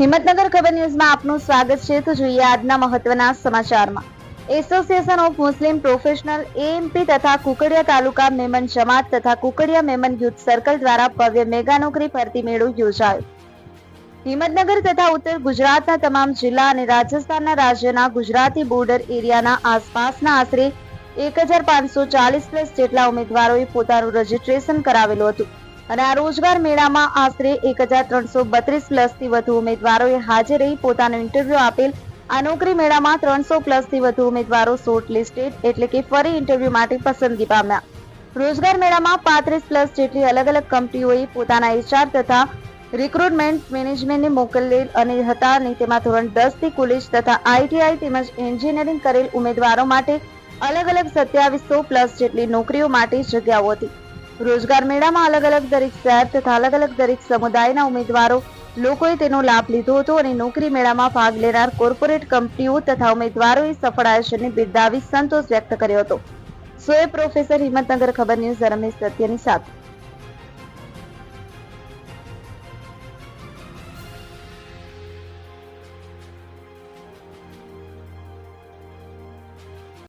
હિંમતનગર ખબર ન્યૂઝમાં આપનું સ્વાગત છે. તો જોઈએ આજના મહત્વના સમાચારમાં. Association of Muslim professional AMP તથા કુકડિયા તાલુકા મેમન જમાત તથા કુકડિયા મેમન યુથ સર્કલ દ્વારા ભવ્ય મેગા નોકરી ભરતી મેળો યોજાયો. હિંમતનગર તથા ઉત્તર ગુજરાતના તમામ જિલ્લા અને રાજસ્થાનના રાજ્યના ગુજરાતી બોર્ડર એરિયાના આસપાસના આશરે એક હજાર પાંચસો ચાલીસ પ્લસ જેટલા ઉમેદવારોએ પોતાનું રજીસ્ટ્રેશન કરાવેલું હતું. અને આ રોજગાર મેળામાં આશરે એક હજાર ત્રણસો બત્રીસ પ્લસથી વધુ ઉમેદવારોએ હાજર રહી પોતાનો ઇન્ટરવ્યુ આપેલ. આ નોકરી મેળામાં ત્રણસો પ્લસથી વધુ ઉમેદવારો શોર્ટ લિસ્ટેડ એટલે કે ફરી ઇન્ટરવ્યુ માટે પસંદગી પામ્યા. રોજગાર મેળામાં પાંત્રીસ પ્લસ જેટલી અલગ અલગ કંપનીઓએ પોતાના એચઆર તથા રિક્રુટમેન્ટ મેનેજમેન્ટને મોકલેલ અને હતા અને તેમાં ધોરણ દસથી કોલેજ તથા આઈટીઆઈ તેમજ એન્જિનિયરિંગ કરેલ ઉમેદવારો માટે અલગ અલગ સત્યાવીસો પ્લસ જેટલી નોકરીઓ માટે જગ્યાઓ હતી. રોજગાર મેળામાં અલગ અલગ દરેક શહેર તથા અલગ અલગ દરેક સમુદાયના ઉમેદવારો લોકોએ તેનો લાભ લીધો હતો અને નોકરી મેળામાં ભાગ લેનાર કોર્પોરેટ કંપનીઓ તથા ઉમેદવારોએ સફળ આયોજનને બિરદાવી સંતોષ વ્યક્ત કર્યો હતો. સોએ પ્રોફેસર હિંમતનગર ખબર ન્યૂઝ રમેશ સત્યની સાથે